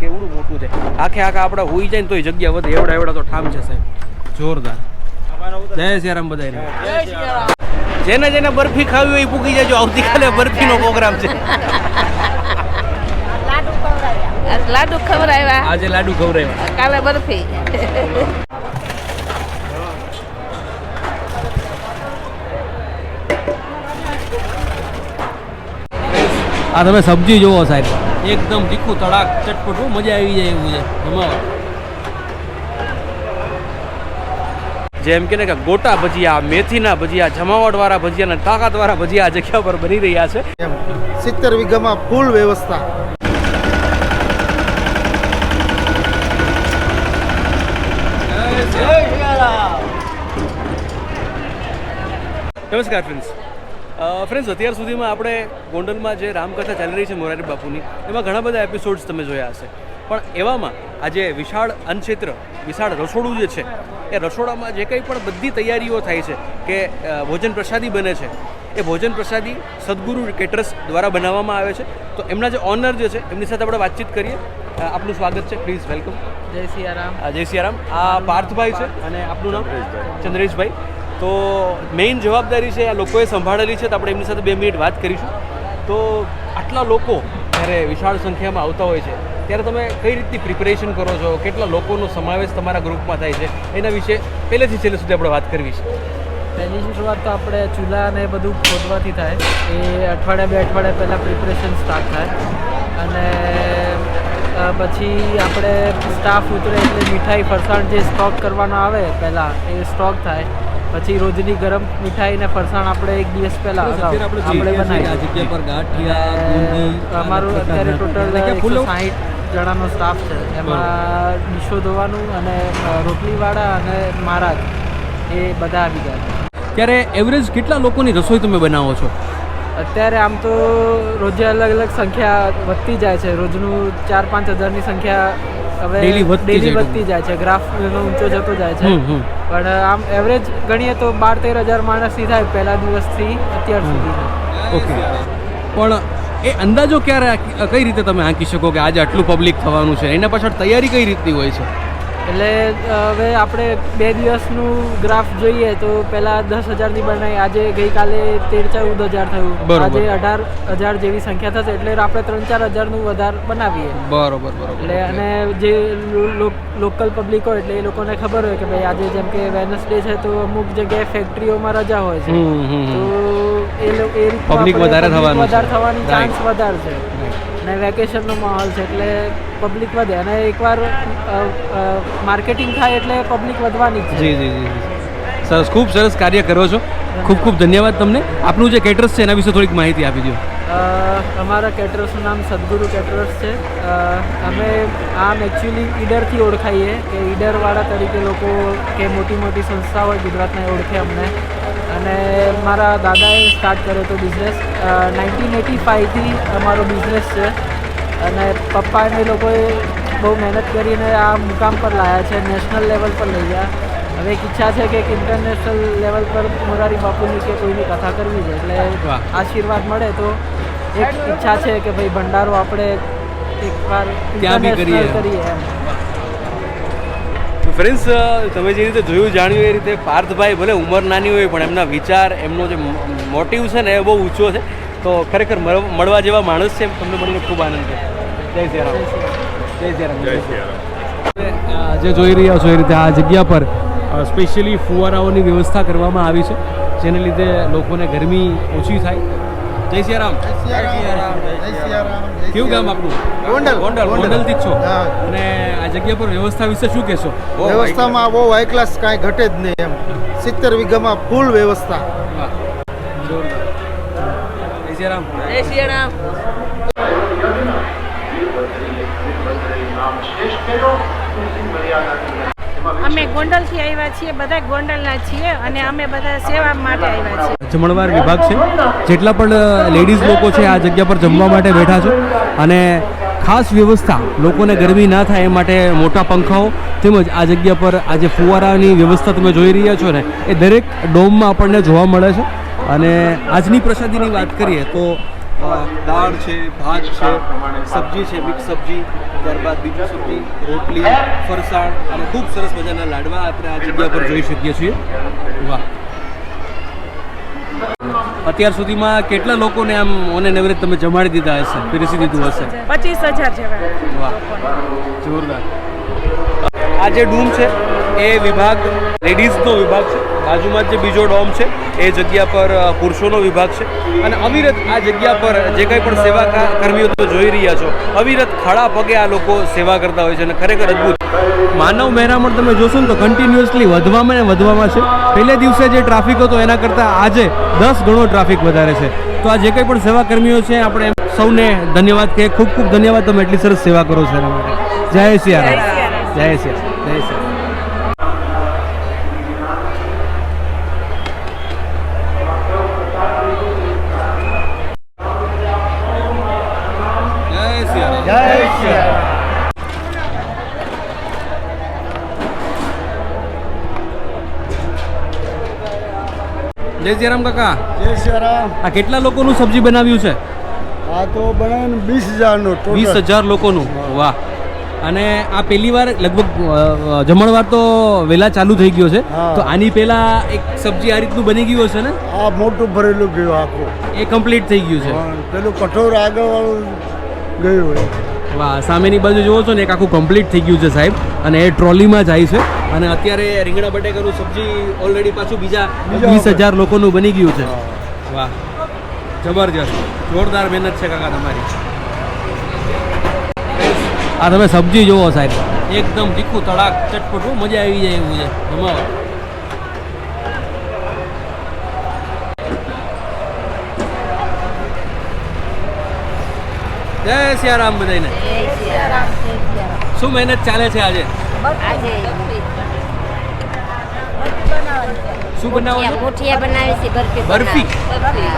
કેવડું મોટું છે? આખે આખા આપણે હોઈ જાય ને તો જગ્યા વધે. એવડા એવડા તો ઠામ છે સાહેબ. જોરદાર. જય સિયારામ બધાને જેને જેને બરફી ખાવી હોય એ પૂકી જજો. આવતીકાલે બરફીનો પ્રોગ્રામ છે. આજ લાડુ ખવડાવ્યા. આજે લાડુ ખવડાવ્યા. કાલે બરફી. આ તમે સબ્જી જુઓ સાહેબ. એકદમ તીખું તડાક ચટપટું મજા આવી જાય એવું છે. જમાવા જેમ કે ને કે ગોટા ભજીયા મેથીના ભજીયા જમાવટવાળા ભજીયા અને તાકાતવાળા ભજીયા આ જગ્યા પર બની રહ્યા છે. સિત્તેર વીઘામાં ફૂલ વ્યવસ્થા. નમસ્કાર ફ્રેન્ડ્સ ફ્રેન્ડ્સ અત્યાર સુધીમાં આપણે ગોંડલમાં જે રામકથા ચાલી રહી છે મોરારી બાપુની એમાં ઘણા બધા એપિસોડ્સ તમે જોયા હશે. પણ એવામાં આજે વિશાળ અન્નક્ષેત્ર વિશાળ રસોડું જે છે એ રસોડામાં જે કંઈ પણ બધી તૈયારીઓ થાય છે કે ભોજન પ્રસાદી બને છે એ ભોજન પ્રસાદી સદગુરુ કેટરસ દ્વારા બનાવવામાં આવે છે. તો એમના જે ઓનર જે છે એમની સાથે આપણે વાતચીત કરીએ. આપનું સ્વાગત છે. પ્લીઝ વેલકમ જય સિયારામ. જય સિયારામ. આ પાર્થભાઈ છે અને આપનું નામ? ચંદ્રેશભાઈ. તો મેઇન જવાબદારી છે, આ લોકોએ સંભાળેલી છે, તો આપણે એમની સાથે બે મિનિટ વાત કરીશું. તો આટલા લોકો જ્યારે વિશાળ સંખ્યામાં આવતા હોય છે, ત્યારે તમે કઈ રીતની પ્રિપેરેશન કરો છો? કેટલા લોકોનો સમાવેશ તમારા ગ્રુપમાં થાય છે? એના વિશે પહેલેથી છેલ્લે સુધી આપણે વાત કરવી છે. પહેલી શરૂઆત તો આપણે ચૂલા ને બધું ખોદવાથી થાય. એ અઠવાડિયા બે અઠવાડિયા પહેલાં પ્રિપરેશન સ્ટાર્ટ થાય. અને પછી આપણે સ્ટાફ ઉતરે એટલે મીઠાઈ, ફરસાણ જે સ્ટોક કરવાનો આવે પહેલાં, એ સ્ટોક થાય. પછી રોજની ગરમ મીઠાઈ ને ફરસાણ આપણે એક દિવસ પહેલાં આપણે બનાવીએ પર અને અમારું અત્યારે ટોટલ સાહીઠ જણાનો સ્ટાફ છે. એમાં ડીશો ધોવાનું અને રોટલીવાળા અને મહારાજ એ બધા આવી ગયા ત્યારે એવરેજ કેટલા લોકોની રસોઈ તમે બનાવો છો? અત્યારે આમ તો રોજે અલગ અલગ સંખ્યા વધતી જાય છે. રોજનું ચાર પાંચ હજારની સંખ્યા હવે ડેલી વધતી જાય વધતી જાય છે. ગ્રાફ ઊંચો જતો જાય છે. પણ આમ એવરેજ ગણીએ તો બાર તેર હજાર માણસની થાય પહેલા દિવસથી અત્યાર સુધી. ઓકે. પણ એ અંદાજો ક્યારે કઈ રીતે તમે આંકી શકો કે આજે આટલું પબ્લિક થવાનું છે? એના પાછળ તૈયારી કઈ રીતની હોય છે? એટલે હવે આપણે બે દિવસનું ગ્રાફ જોઈએ તો પહેલા દસ હજારની બનાવી આજે ગઈકાલે તેર ચૌદ હજાર થયું. આજે અઢાર હજાર જેવી સંખ્યા થશે એટલે આપણે ત્રણ ચાર હજારનું વધારે બનાવીએ. બરોબર બરોબર. એટલે અને જે લોકલ પબ્લિક હોય એટલે એ લોકોને ખબર હોય કે ભાઈ આજે જેમ કે વેનસડે છે તો અમુક જગ્યાએ ફેક્ટરીઓમાં રજા હોય છે. તો એ લોકો એ રીતનું Public આપણે વધારે થવાનું વધારે થવાની ચાન્સ વધારે છે. અને વેકેશનનો માહોલ છે એટલે પબ્લિક વધે. અને એકવાર માર્કેટિંગ થાય એટલે પબ્લિક વધવાની જ જી જી જી. સરસ, ખૂબ સરસ કાર્ય કરો છો. ખૂબ ખૂબ ધન્યવાદ તમને. આપનું જે કેટરસ છે એના વિશે થોડીક માહિતી આપી દો અમારા કેટરર્સનું નામ સદગુરુ કેટરર્સ છે. અમે આમ એકચ્યુઅલી ઈડરથી ઓળખાઈએ કે ઈડરવાળા તરીકે લોકો કે મોટી મોટી સંસ્થા હોય ગુજરાતના ઓળખે અમને. અને મારા દાદાએ સ્ટાર્ટ કર્યો હતો બિઝનેસ નાઇન્ટીન એટી ફાઇવથી અમારો બિઝનેસ છે. અને પપ્પા એ લોકોએ બહુ મહેનત કરીને આ મુકામ પર લાવ્યા છે નેશનલ લેવલ પર લઈ ગયા. હવે એક ઈચ્છા છે કે એક ઇન્ટરનેશનલ લેવલ પર મોરારી બાપુની કે કોઈની કથા કરવી છે એટલે આશીર્વાદ મળે તો એક ઈચ્છા છે કે ભાઈ ભંડારો આપણે એકવાર ત્યાં બી કરીએ. કરીએ એમ. ફ્રેન્ડ્સ તમે જે રીતે જોયું જાણ્યું એ રીતે પાર્થભાઈ ભલે ઉંમર નાની હોય પણ એમના વિચાર એમનો જે મોટિવ છે ને એ બહુ ઊંચો છે. તો ખરેખર મળવા જેવા માણસ છે તમને મળીને ખૂબ આનંદ છે જય સિયારામ. જય સિયારામ. જય સિયારામ. જે જોઈ રહ્યા છો એ રીતે આ જગ્યા પર સ્પેશિયલી ફુવારાઓની વ્યવસ્થા કરવામાં આવી છે જેને લીધે લોકોને ગરમી ઓછી થાય. જય સિયારામ. કેવું ગામ આપણું ગોંડલ. ગોંડલ. ગોંડલથી જ છો? અને આ જગ્યા પર વ્યવસ્થા વિશે શું કહેશો? વ્યવસ્થામાં બહુ હાઈ ક્લાસ કાંઈ ઘટે જ નહીં એમ. સિત્તેર વીઘામાં ફૂલ વ્યવસ્થા. જય સિયારામ. જય સિયારામ. અમે ગોંડલથી આવ્યા છીએ, બધા ગોંડલના છીએ અને અમે બધા સેવા માટે આવ્યા છીએ. જમણવાર વિભાગ છે. જેટલા પણ લેડીઝ લોકો છે, આ જગ્યા પર જમવા માટે બેઠા છે. અને ખાસ વ્યવસ્થા, લોકોને ગરમી ના થાય એ માટે મોટા પંખાઓ તેમજ આ જગ્યા પર આ જે ફુવારાની વ્યવસ્થા તમે જોઈ રહ્યા છો ને, એ દરેક ડોમમાં આપણને જોવા મળે છે. અને આજની પ્રસાદીની વાત કરીએ તો દાળ છે ભાત છે સબ્જી છે મિક્સ સબ્જી ત્યારબાદ બીજું સબ્જી રોટલી ફરસાણ અને ખૂબ સરસ મજાના લાડવા આપણે આ જગ્યા પર જોઈ શકીએ છીએ. વાહ. અત્યાર સુધીમાં કેટલા લોકોને આમ ઓને નેવરેજ તમે જમાડી દીધા હશે પીરસી દીધું હશે? પચીસ હજાર જેવા વાહ. જોરદાર. આ જે ડૂમ છે એ વિભાગ લેડીઝનો વિભાગ છે. બાજુમાં જ બીજો ડોમ છે એ જગ્યા પર પુરુષોનો વિભાગ છે. અને અવિરત આ જગ્યા પર જે કંઈ પણ સેવા કર્મીઓ તમે જોઈ રહ્યા છો અવિરત ખડા પગે આ લોકો સેવા કરતા હોય છે અને ખરેખર અદ્ભુત. માનવ મહેરામણ તમે જોશો ને તો કન્ટિન્યુઅસલી વધવામાં ને વધવામાં છે. પહેલે દિવસે જે ટ્રાફિક હતો એના કરતાં આજે દસ ગણો ટ્રાફિક વધારે છે. તો આ જે કંઈ પણ સેવા કર્મીઓ છે આપણે સૌને ધન્યવાદ કે ખૂબ ખૂબ ધન્યવાદ. તમે એટલી સરસ સેવા કરો છો એના માટે. જય સિયારામ. જય સિયા જય સિયા જય સિયારામ કાકા. જય શ્રી આ કેટલા લોકોનું સબ્જી બનાવ્યું છે? આ તો બનાવીને વીસ હજારનું વીસ હજાર લોકોનું? વાહ. અને આ પહેલી વાર લગભગ જમણવાર તો વહેલા ચાલુ થઈ ગયો છે. તો આની પહેલા એક સબ્જી આ રીતનું બની ગયું હશે ને? આ મોટું ભરેલું ગયું આખું. એ કમ્પ્લીટ થઈ ગયું છે. પેલું કઠોર આગળ વાળું ગયું હોય. વાહ સામેની બાજુ જુઓ છો ને એક આખું કમ્પ્લીટ થઈ ગયું છે સાહેબ. અને એ ટ્રોલીમાં જાય છે. અને અત્યારે રીંગણા બટેકાનું સબ્જી ઓલરેડી પાછું બીજા વીસ હજાર લોકોનું બની ગયું છે. વાહ જબરજસ્ત. જોરદાર મહેનત છે કાકા તમારી. આ તમે સબ્જી જુઓ સાહેબ. એકદમ તીખું તડાક ચટપટું મજા આવી જાય એવું છે. જમાવા. જય સિયારામ બધાને શું મહેનત ચાલે છે આજે? શું બનાવો? બરફી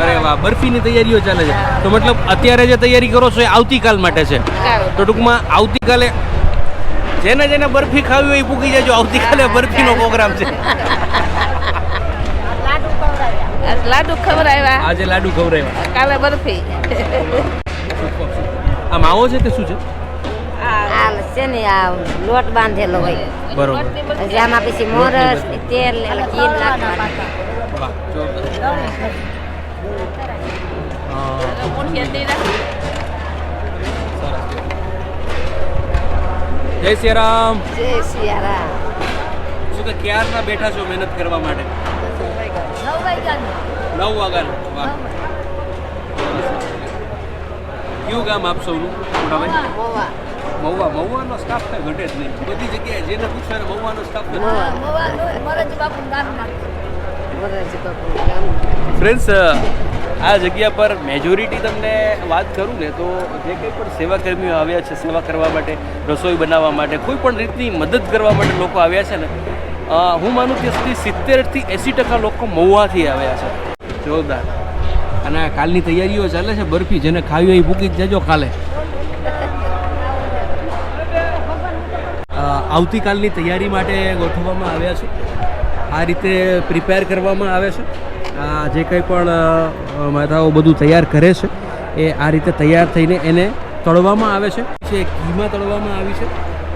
અરે વાહ બરફીની તૈયારીઓ ચાલે છે. તો મતલબ અત્યારે જે તૈયારી કરો છો એ આવતીકાલ માટે છે. તો ટૂંકમાં આવતીકાલે જેને જેને બરફી ખાવી હોય એ પૂકી જજો. આવતીકાલે બરફીનો પ્રોગ્રામ છે. લાડુ ખવડાવ્યા. આજે લાડુ ખવડાવ્યા. કાલે બરફી. આ માવો છે કે શું છે? આ છે ને આ લોટ બાંધેલો હોય. બરોબર. પછી આમાં પછી મોરસ તેલ એટલે ઘી નાખવાનું. વાહ જોરદાર. હા. જય શ્રી રામ શું કે ક્યારના બેઠા છો મહેનત કરવા માટે? નવ વાગ્યાનું. વાહ. કયું ગામ આપ સૌનું? મહુવા. મહુવાનો સ્ટાફ કઈ ઘટે જ નહીં. બધી જગ્યાએ જેને પૂછ્યા એને મહુવાનો સ્ટાફ ફ્રેન્ડ્સ આ જગ્યા પર મેજોરિટી તમને વાત કરું ને તો જે કંઈ પણ સેવાકર્મીઓ આવ્યા છે સેવા કરવા માટે રસોઈ બનાવવા માટે કોઈ પણ રીતની મદદ કરવા માટે લોકો આવ્યા છે ને હું માનું ત્યાં સુધી સિત્તેરથી એંસી ટકા લોકો મહુવાથી આવ્યા છે. જોરદાર. અને કાલની તૈયારીઓ ચાલે છે બરફી, જેને ખાવી હોય ભૂકી જ જજો કાલે. આવતીકાલની તૈયારી માટે ગોઠવવામાં આવ્યા છે. આ રીતે પ્રિપેર કરવામાં આવે છે. જે કંઈ પણ માતાઓ બધું તૈયાર કરે છે, એ આ રીતે તૈયાર થઈને એને તળવામાં આવે છે. જે ઘીમાં તળવામાં આવી છે.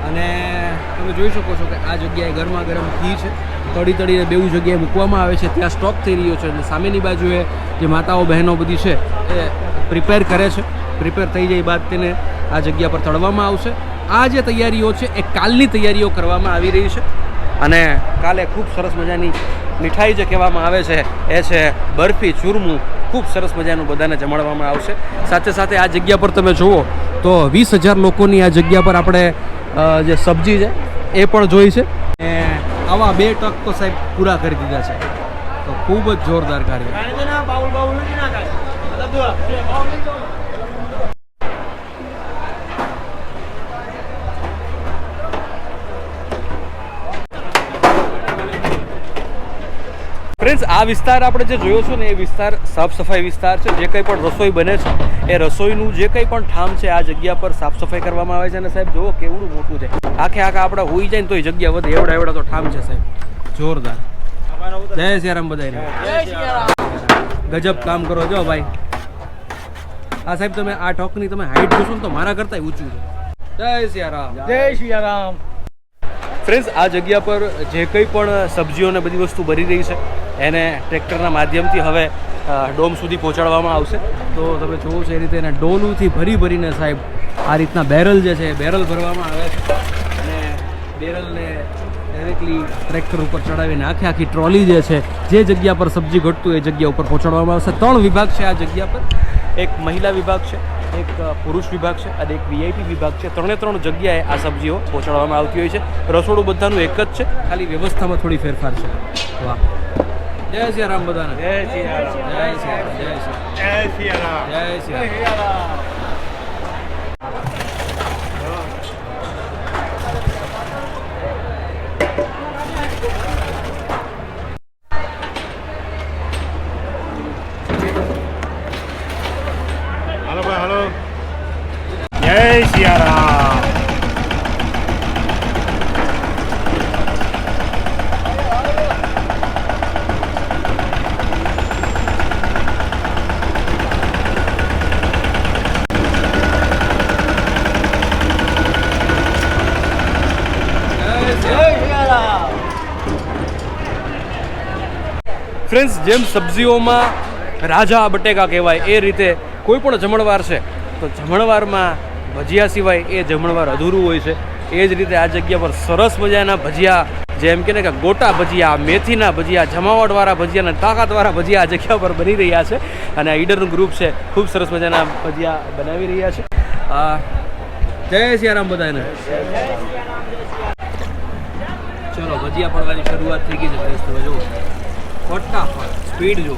અને તમે જોઈ શકો છો કે આ જગ્યાએ ગરમા ગરમ ઘી છે. તળી તળીને બેઉ જગ્યાએ મૂકવામાં આવે છે. ત્યાં સ્ટોક થઈ રહ્યો છે. અને સામેની બાજુએ જે માતાઓ, બહેનો બધી છે, એ પ્રિપેર કરે છે. પ્રિપેર થઈ જાય બાદ તેને આ જગ્યા પર તળવામાં આવશે. આ જે તૈયારીઓ છે, એ કાલની તૈયારીઓ કરવામાં આવી રહી છે. અને કાલે ખૂબ સરસ મજાની મીઠાઈ જે કહેવામાં આવે છે, એ છે બરફી, ચૂરમું. ખૂબ સરસ મજાનું બધાને જમાડવામાં આવશે. સાથે સાથે આ જગ્યા પર તમે જુઓ તો વીસ હજાર લોકોની આ જગ્યા પર આપણે જે સબ્જી છે, એ પણ જોઈ છે. આવા બે ટક તો સાહેબ પૂરા કરી દીધા છે. તો ખૂબ જ જોરદાર કાર્ય. ફ્રેન્ડ્સ આ વિસ્તાર આપણે જે જોયો છો ને એ વિસ્તાર સાફ સફાઈ વિસ્તાર છે. જે કંઈ પણ રસોઈ બને છે એ રસોઈનું જે કંઈ પણ ઠામ છે આ જગ્યા પર સાફ સફાઈ કરવામાં આવે છે. અને સાહેબ જુઓ કેવડું મોટું છે. આખે આખા આપણે હોઈ જાય ને તો એ જગ્યા વધે. એવડા એવડા તો ઠામ છે સાહેબ. જોરદાર. જય સિયારામ બધાને ગજબ કામ કરો જો ભાઈ. આ સાહેબ તમે આ ટોકની તમે હાઈટ જોશો ને તો મારા કરતા ઊંચું છે. જય સિયારામ. જય સિયારામ. ફ્રેન્ડ્સ આ જગ્યા પર જે કંઈ પણ સબ્જીઓને બધી વસ્તુ ભરી રહી છે એને ટ્રેક્ટરના માધ્યમથી હવે ડોમ સુધી પહોંચાડવામાં આવશે. તો તમે જોવો છો એ રીતે એને ડોલુથી ભરી ભરીને સાહેબ આ રીતના બેરલ જે છે એ બેરલ ભરવામાં આવે છે. અને બેરલને ડાયરેક્ટલી ટ્રેક્ટર ઉપર ચડાવીને આખી આખી ટ્રોલી જે છે જે જગ્યા પર સબ્જી ઘટતું એ જગ્યા ઉપર પહોંચાડવામાં આવશે. ત્રણ વિભાગ છે આ જગ્યા પર. એક મહિલા વિભાગ છે એક પુરુષ વિભાગ છે અને એક વીઆઈપી વિભાગ છે. ત્રણે ત્રણ જગ્યાએ આ સબ્જીઓ પહોંચાડવામાં આવતી હોય છે. રસોડું બધાનું એક જ છે. ખાલી વ્યવસ્થામાં થોડી ફેરફાર છે. વાહ. જય શ્રી રામ બધાને. જય શ્રી રામ જય શ્રી રામ જય શ્રી રામ જય શ્રી રામ હાલો ભાઈ હાલો જય સિયારામ ફ્રેન્ડ્સ, જેમ સબ્જીઓમાં રાજા બટેકા કહેવાય, એ રીતે કોઈ પણ જમણવાર છે, તો જમણવારમાં ભજીયા સિવાય એ જમણવાર અધૂરું હોય છે. એ જ રીતે આ જગ્યા પર સરસ મજાના ભજીયા, જેમ કે ને કે ગોટા ભજીયા, મેથીના ભજીયા, જમાવટવાળા ભજીયા અને તાકાતવાળા ભજીયા આ જગ્યા પર બની રહ્યા છે. અને આ ઈડરનું ગ્રુપ છે, ખૂબ સરસ મજાના ભજીયા બનાવી રહ્યા છે. જય સિયારામ બધાને. ચલો, ભજીયા પડવાની શરૂઆત થઈ ગઈ છે તમે જુઓ. ફટાફટ સ્પીડ જુઓ.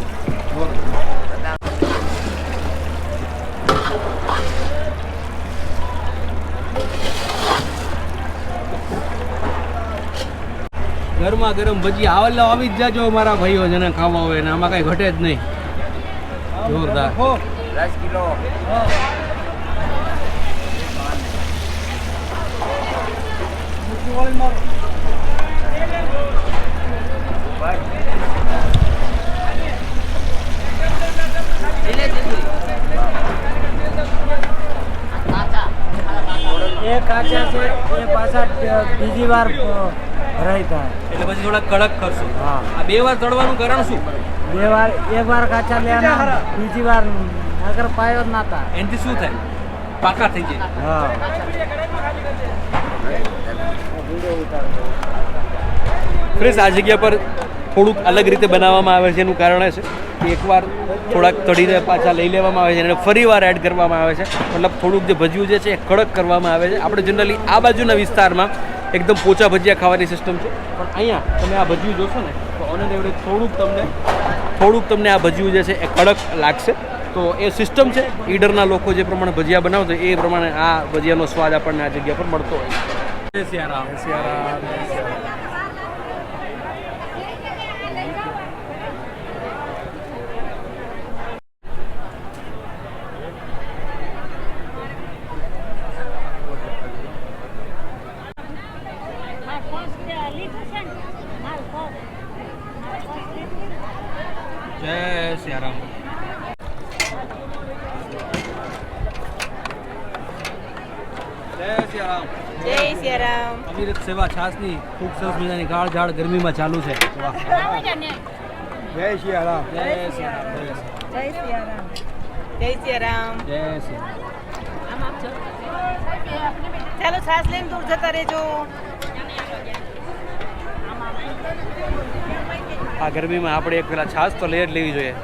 ગરમા ગરમ ભજી આવેલા આવી જ જાજો મારા ભાઈઓ જેને ખાવા હોય ને આમાં કઈ ઘટે જ નહીં. જોરદાર. એ કાચા છે એ પાછા બીજી વાર ભરાઈ થાય એટલે પછી થોડા કડક કરશો. હા. આ બે વાર તળવાનું કારણ શું? બે વાર એક વાર કાચા લેવાના બીજી વાર અગર પાયો જ ના થાય. એનાથી શું થાય? પાકા થઈ જાય. હા. ફ્રેશ આ જગ્યા પર થોડુંક અલગ રીતે બનાવવામાં આવે છે એનું કારણ એ છે કે એકવાર થોડાક તળીને પાછા લઈ લેવામાં આવે છે અને ફરી વાર એડ કરવામાં આવે છે. મતલબ થોડુંક જે ભજીયું જે છે એ કડક કરવામાં આવે છે. આપણે જનરલી આ બાજુના વિસ્તારમાં એકદમ પોચા ભજીયા ખાવાની સિસ્ટમ છે. પણ અહીંયા તમે આ ભજીયું જોશો ને તો ઓન એન એવરેજ થોડુંક તમને થોડુંક તમને આ ભજીયું જે છે એ કડક લાગશે. તો એ સિસ્ટમ છે ઈડરના લોકો જે પ્રમાણે ભજીયા બનાવતો એ પ્રમાણે આ ભજીયાનો સ્વાદ આપણને આ જગ્યા પર મળતો હોય છે જય સિયારામ સિયારામ જય સિયારામ જય સિયારામ જય સિયારામ અવિરત સેવા છાસની ખૂબ સરસ મજાની ગાળ ઝાડ ગરમીમાં ચાલુ છે. જય સિયારામ જય સિયારામ જય સિયારામ જય સિયારામ જય સિયારામ ચાલો છાસ લઈને દૂર જતા રહેજો. આ ગરમીમાં આપણે એક પેલા છાશ તો લઈ જ લેવી જોઈએ.